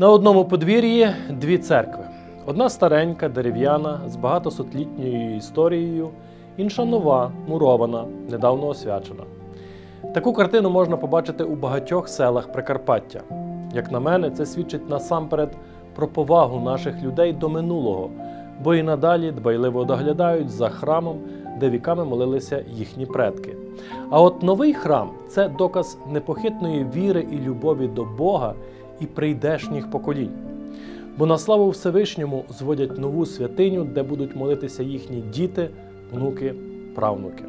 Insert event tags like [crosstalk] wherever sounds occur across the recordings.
На одному подвір'ї дві церкви. Одна старенька, дерев'яна, з багатосотлітньою історією, інша нова, мурована, недавно освячена. Таку картину можна побачити у багатьох селах Прикарпаття. Як на мене, це свідчить насамперед про повагу наших людей до минулого, бо і надалі дбайливо доглядають за храмом, де віками молилися їхні предки. А от новий храм це доказ непохитної віри і любові до Бога і прийдешніх поколінь. Бо на славу Всевишньому зводять нову святиню, де будуть молитися їхні діти, внуки, правнуки.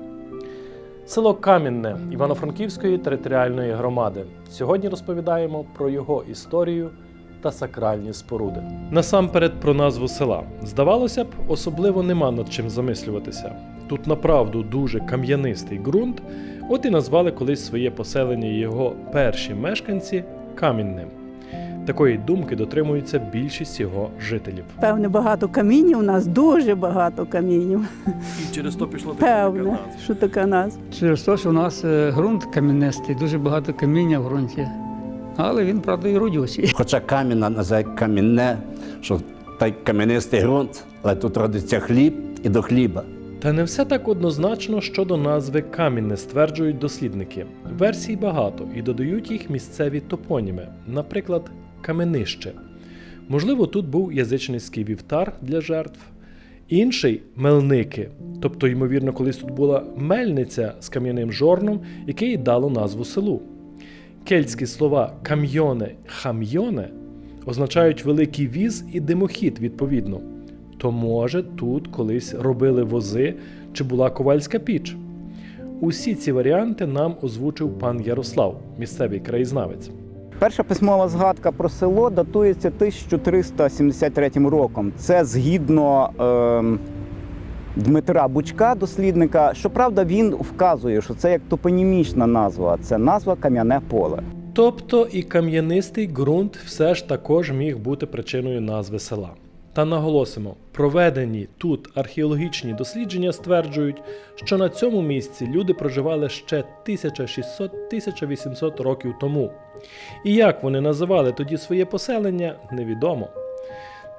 Село Камінне Івано-Франківської територіальної громади. Сьогодні розповідаємо про його історію та сакральні споруди. Насамперед про назву села. Здавалося б, особливо нема над чим замислюватися. Тут направду дуже кам'янистий ґрунт, от і назвали колись своє поселення його перші мешканці Камінним. Такої думки дотримується більшість його жителів. Певне, багато камінів у нас, дуже багато камінів. І через то пішло Певне, що така назва. Через те, що у нас е, ґрунт кам'янистий, дуже багато каміння в ґрунті. Але він, правда, і рудюсі. [laughs] Хоча камінь називає камінне, що той кам'янистий ґрунт, але тут родиться хліб і до хліба. Та не все так однозначно щодо назви Камінне, стверджують дослідники. Версій багато і додають їх місцеві топоніми, наприклад, Каменище. Можливо, тут був язичницький вівтар для жертв. Інший мельники, тобто, ймовірно, колись тут була мельниця з кам'яним жорном, яке й дало назву селу. Кельтські слова кам'йоне, хам'йоне означають великий віз і димохід, відповідно. То може тут колись робили вози чи була ковальська піч. Усі ці варіанти нам озвучив пан Ярослав, місцевий краєзнавець. Перша письмова згадка про село датується 1373 роком. Це згідно е, Дмитра Бучка, дослідника. Щоправда, він вказує, що це як топонімічна назва, це назва Кам'яне поле. Тобто і кам'янистий ґрунт все ж також міг бути причиною назви села. Та наголосимо, проведені тут археологічні дослідження стверджують, що на цьому місці люди проживали ще 1600-1800 років тому. І як вони називали тоді своє поселення, невідомо.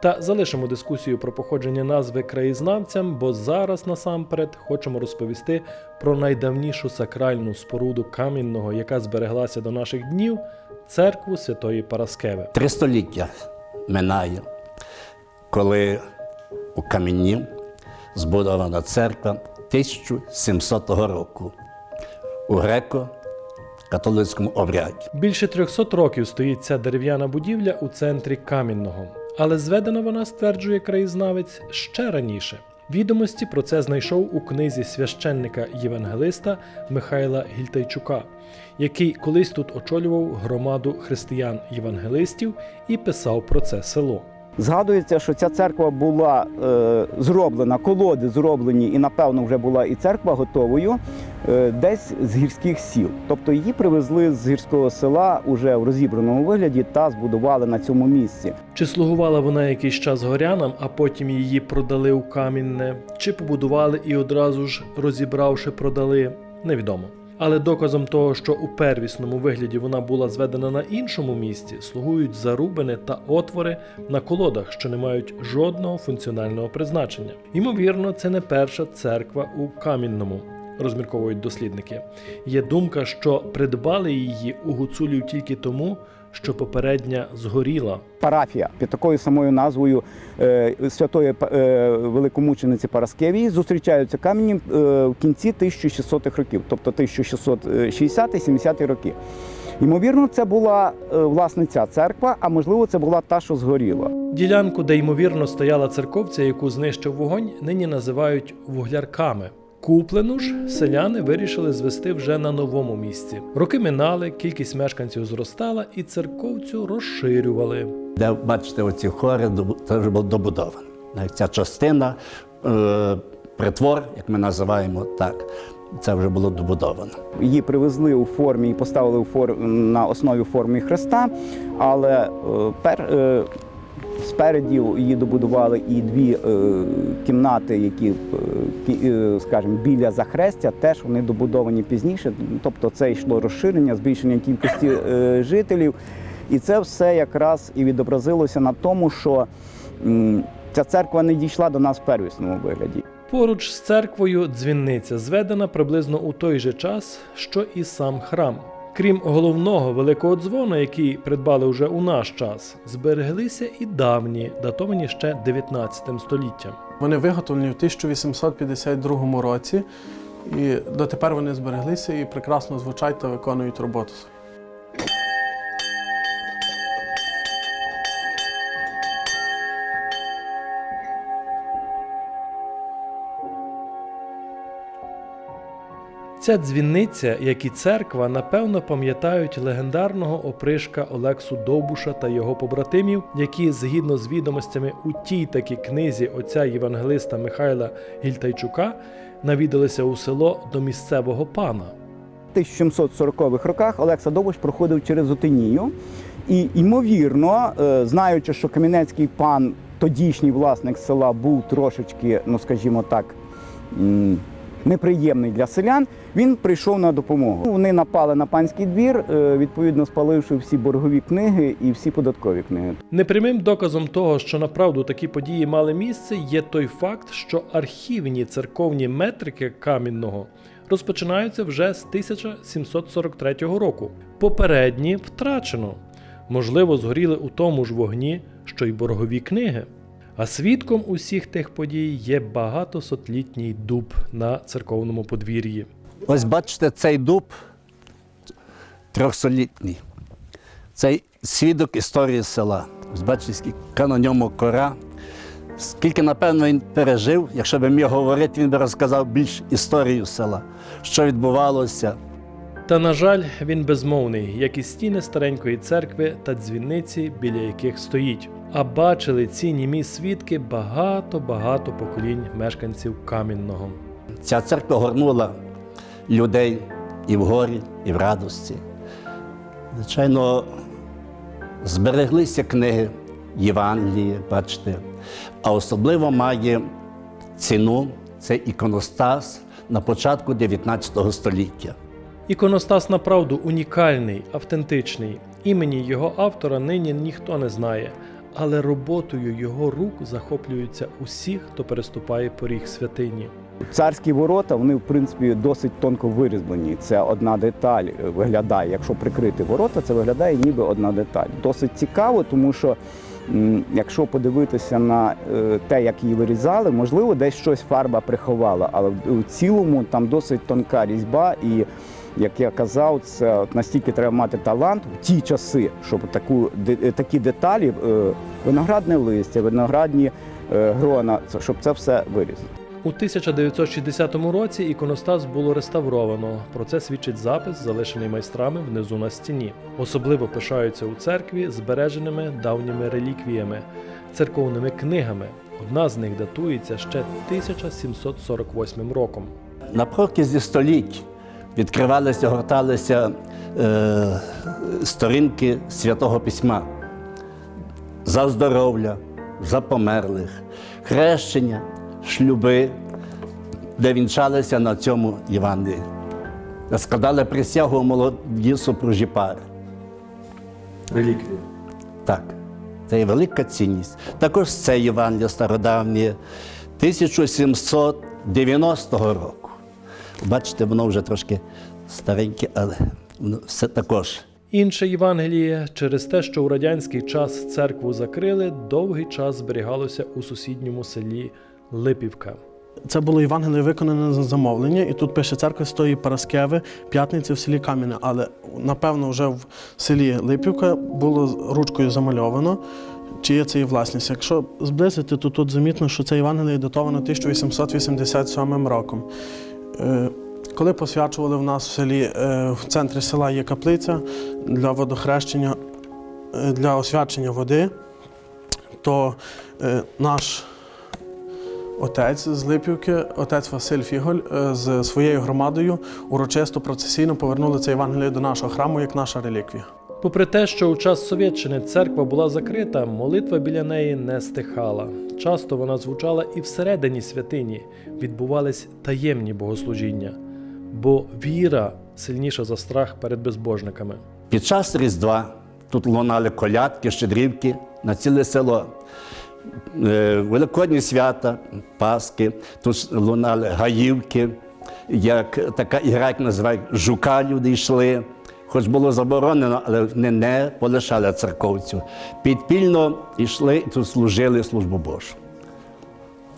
Та залишимо дискусію про походження назви краєзнавцям, бо зараз насамперед хочемо розповісти про найдавнішу сакральну споруду камінного, яка збереглася до наших днів церкву Святої Параскеви. Три століття минає, коли у камінні збудована церква 1700 року у греко-католицькому обряді. Більше 300 років стоїть ця дерев'яна будівля у центрі Камінного, але зведена вона, стверджує краєзнавець, ще раніше. Відомості про це знайшов у книзі священника Євангелиста Михайла Гільтайчука, який колись тут очолював громаду християн-євангелистів і писав про це село. Згадується, що ця церква була е, зроблена, колоди зроблені, і напевно вже була і церква готовою е, десь з гірських сіл. Тобто її привезли з гірського села уже в розібраному вигляді та збудували на цьому місці. Чи слугувала вона якийсь час горянам, а потім її продали у камінне, чи побудували і одразу ж розібравши продали, невідомо. Але доказом того, що у первісному вигляді вона була зведена на іншому місці, слугують зарубини та отвори на колодах, що не мають жодного функціонального призначення. Ймовірно, це не перша церква у камінному. Розмірковують дослідники. Є думка, що придбали її у гуцулів тільки тому, що попередня згоріла. Парафія під такою самою назвою е, святої е, великомучениці Параскевії зустрічаються камені е, в кінці 1600-х років, тобто 1660-70-ті роки. Ймовірно, це була власне ця церква, а можливо, це була та, що згоріла. Ділянку, де ймовірно стояла церковця, яку знищив вогонь, нині називають вуглярками. Куплену ж селяни вирішили звести вже на новому місці. Роки минали, кількість мешканців зростала, і церковцю розширювали. Де бачите, оці хори добу- це вже було добудовано. Навіть Ця частина, е, притвор, як ми називаємо так, це вже було добудовано. Її привезли у формі і поставили у фор... на основі форми Христа, але е, пер... е, спереді її добудували і дві е, кімнати, які, е, е, скажімо, біля захрестя, теж вони добудовані пізніше. Тобто це йшло розширення, збільшення кількості е, жителів. І це все якраз і відобразилося на тому, що м, ця церква не дійшла до нас в первісному вигляді. Поруч з церквою дзвіниця зведена приблизно у той же час, що і сам храм. Крім головного великого дзвону, який придбали вже у наш час, збереглися і давні, датовані ще 19 століттям. Вони виготовлені в 1852 році, і дотепер вони збереглися і прекрасно звучать та виконують роботу. Ця дзвіниця, як і церква, напевно пам'ятають легендарного опришка Олексу Довбуша та його побратимів, які, згідно з відомостями у тій такі книзі отця євангелиста Михайла Гільтайчука, навідалися у село до місцевого пана. В 1740-х роках Олекса Довбуш проходив через Отинію. І, ймовірно, е, знаючи, що Кам'янецький пан, тодішній власник села, був трошечки, ну скажімо так, неприємний для селян, він прийшов на допомогу. Вони напали на панський двір, е, відповідно спаливши всі боргові книги і всі податкові книги. Непрямим доказом того, що направду такі події мали місце, є той факт, що архівні церковні метрики камінного розпочинаються вже з 1743 року. Попередні втрачено, можливо, згоріли у тому ж вогні, що й боргові книги. А свідком усіх тих подій є багатосотлітній дуб на церковному подвір'ї. Ось бачите, цей дуб трьохсолітній. Цей свідок історії села. Ось бачите, скільки на ньому кора. Скільки, напевно, він пережив, якщо б міг говорити, він би розказав більш історію села, що відбувалося. Та, на жаль, він безмовний, як і стіни старенької церкви та дзвіниці, біля яких стоїть. А бачили ці німі свідки багато-багато поколінь мешканців Камінного. Ця церква горнула людей і в горі, і в радості. Звичайно, збереглися книги Євангелії, бачите, а особливо має ціну цей іконостас на початку 19 століття. Іконостас направду унікальний, автентичний. Імені його автора нині ніхто не знає, але роботою його рук захоплюються усі, хто переступає поріг святині. Царські ворота, вони в принципі досить тонко вирізблені. Це одна деталь виглядає. Якщо прикрити ворота, це виглядає ніби одна деталь. Досить цікаво, тому що якщо подивитися на е, те, як її вирізали, можливо, десь щось фарба приховала, але в цілому там досить тонка різьба і. Як я казав, це настільки треба мати талант в ті часи, щоб таку де- е, такі деталі, е, виноградне листя, виноградні е, грона, це- щоб це все вирізати. У 1960 році іконостас було реставровано. Про це свідчить запис, залишений майстрами внизу на стіні. Особливо пишаються у церкві збереженими давніми реліквіями, церковними книгами. Одна з них датується ще 1748 роком. На протязі століть відкривалися, горталися е, сторінки святого письма за здоров'я, за померлих, хрещення, шлюби, де вінчалися на цьому Євангелії. Складали присягу молоді супружі пари. Реліквії. Так, це є велика цінність. Також це Євангеліє стародавнє 1790 року. Бачите, воно вже трошки стареньке, але воно все також. Інше Євангеліє через те, що у радянський час церкву закрили, довгий час зберігалося у сусідньому селі Липівка. Це було Євангеліє виконане за замовлення, і тут пише церква Святої Параскеви, п'ятниці в селі Кам'яне. Але напевно вже в селі Липівка було ручкою замальовано. Чиє це є власність? Якщо зблизити, то тут замітно, що це Євангеліє датовано 1887 роком. Е, Коли посвячували в нас в селі, е, в центрі села є каплиця для водохрещення, е, для освячення води, то наш Отець з Липівки, отець Василь Фіголь з своєю громадою урочисто процесійно повернули це Євангеліє до нашого храму як наша реліквія. Попри те, що у час Совєтщини церква була закрита, молитва біля неї не стихала. Часто вона звучала і всередині святині відбувались таємні богослужіння, бо віра сильніша за страх перед безбожниками. Під час Різдва Тут лунали колядки, щедрівки на ціле село. Е, Великодні свята, Пасхи, тут лунали гаївки, як така ігра, як називають жука, люди йшли. Хоч було заборонено, але вони не полишали церковців. Підпільно йшли і тут служили службу Божу.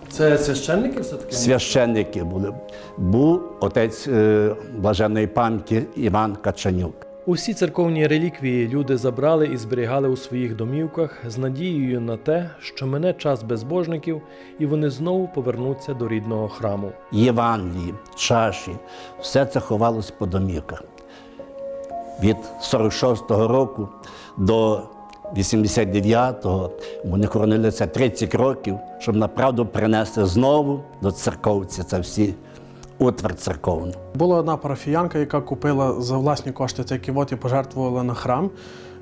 Це священники все-таки? Священники були. Був отець е, блаженної пам'яті Іван Качанюк. Усі церковні реліквії люди забрали і зберігали у своїх домівках з надією на те, що мине час безбожників, і вони знову повернуться до рідного храму. Євангелії, чаші, все це ховалось по домівках. Від 46-го року до 89-го вони хоронили це 30 років, щоб направду принести знову до церковці це всі утвар церковний. Була одна парафіянка, яка купила за власні кошти цей ківот і пожертвувала на храм.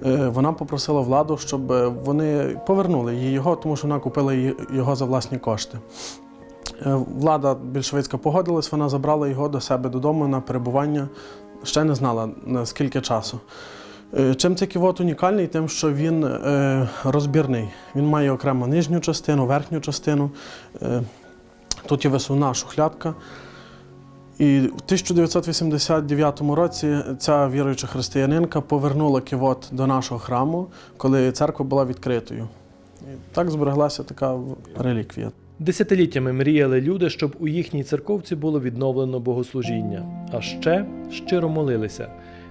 Е, Вона попросила владу, щоб е, вони повернули їй його, тому що вона купила його за власні кошти. Е, Влада більшовицька погодилась, вона забрала його до себе додому на перебування. Ще не знала на скільки часу. Е, Чим цей ківот унікальний? Тим, що він е, розбірний. Він має окремо нижню частину, верхню частину. Е, Тут є висувна шухлядка. І в 1989 році ця віруюча християнинка повернула ківот до нашого храму, коли церква була відкритою. І так збереглася така реліквія. Десятиліттями мріяли люди, щоб у їхній церковці було відновлено богослужіння, а ще щиро молилися,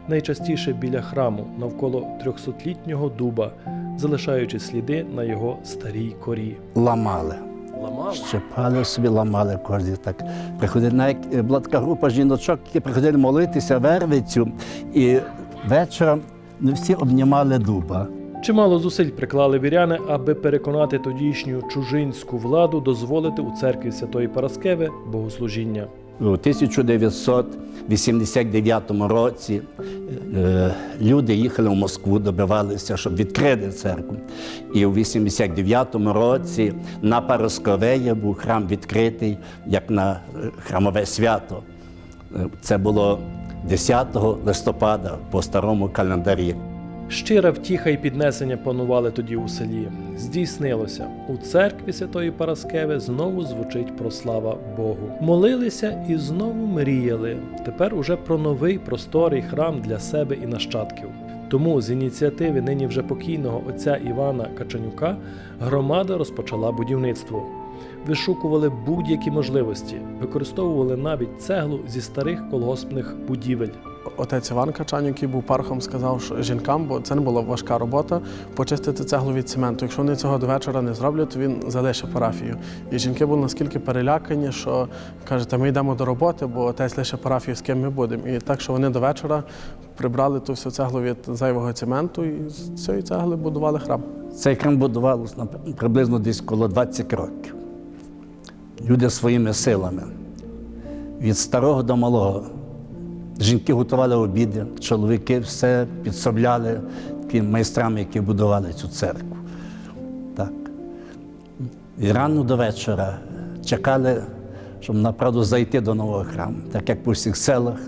найчастіше біля храму навколо трьохсотлітнього дуба, залишаючи сліди на його старій корі. Ламали. Ламали? Щепали собі, ламали кожні так. Приходили навіть е, була така група жіночок, які приходили молитися вервицю, і вечором ну, всі обнімали дуба. Чимало зусиль приклали віряни, аби переконати тодішню чужинську владу дозволити у церкві Святої Параскеви богослужіння. У 1989 році е, люди їхали в Москву, добивалися, щоб відкрити церкву. І у 89 році на Парасковеї був храм відкритий, як на е, храмове свято. Е, Це було 10 листопада по старому календарі. Щира втіха і піднесення панували тоді у селі. Здійснилося у церкві Святої Параскеви знову звучить прослава Богу. Молилися і знову мріяли. Тепер уже про новий просторий храм для себе і нащадків. Тому з ініціативи нині вже покійного отця Івана Качанюка громада розпочала будівництво. Вишукували будь-які можливості, використовували навіть цеглу зі старих колгоспних будівель. Отець Іван Качан, який був пархом, сказав що жінкам, бо це не була важка робота, почистити цеглу від цементу. Якщо вони цього до вечора не зроблять, то він залишить парафію. І жінки були наскільки перелякані, що каже, та ми йдемо до роботи, бо отець лише парафію, з ким ми будемо. І так, що вони до вечора прибрали ту всю цеглу від зайвого цементу і з цієї цегли будували храм. Цей храм будувалося приблизно десь коло 20 років. Люди своїми силами. Від старого до малого. Жінки готували обіди, чоловіки все підсобляли таким майстрам, які будували цю церкву. Так. І рано до вечора чекали, щоб направду зайти до нового храму. Так як по всіх селах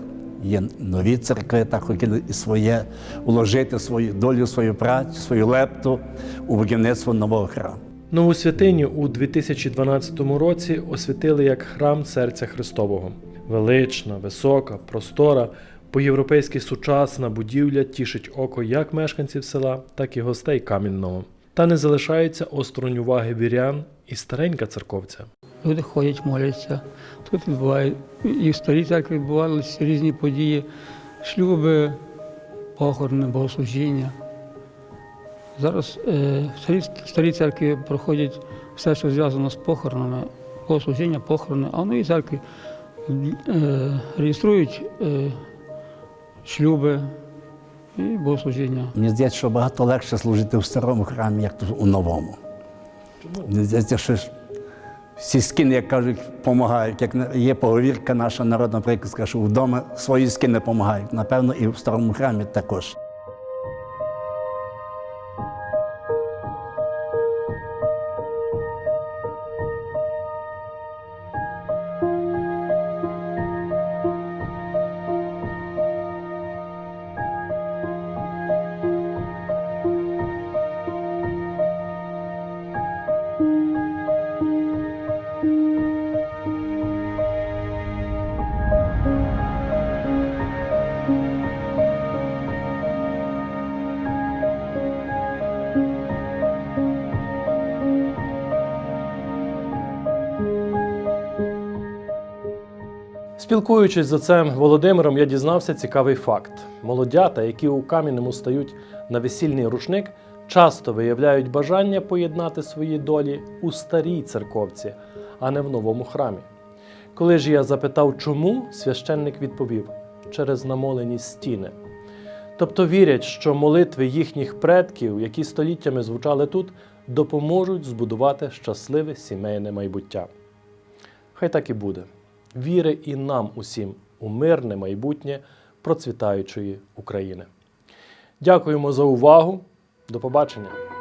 є нові церкви, так хотіли і своє уложити свою долю, свою працю, свою лепту у будівництво нового храму. Нову святиню у 2012 році освятили як храм серця Христового. Велична, висока, простора, по-європейськи сучасна будівля тішить око як мешканців села, так і гостей Кам'яного. Та не залишається осторонь уваги вірян і старенька церковця. Люди ходять, моляться. Тут відбувають і в старій церкві відбувалися різні події, шлюби, похорони, богослужіння. Зараз е, в старій, старій церкві проходять все, що зв'язано з похоронами, богослужіння, похорони, а в новій церкві реєструють е, шлюби і богослужіння. Мені здається, що багато легше служити в старому храмі, як у новому. Мені здається, що всі скини, як кажуть, допомагають. Як є поговірка наша народна приказка, що вдома свої скини допомагають. Напевно, і в старому храмі також. Спілкуючись з отцем Володимиром, я дізнався цікавий факт: молодята, які у кам'яному стають на весільний рушник, часто виявляють бажання поєднати свої долі у старій церковці, а не в новому храмі. Коли ж я запитав, чому, священник відповів через намолені стіни. Тобто вірять, що молитви їхніх предків, які століттями звучали тут, допоможуть збудувати щасливе сімейне майбуття. Хай так і буде. Віри і нам усім у мирне майбутнє процвітаючої України. Дякуємо за увагу. До побачення!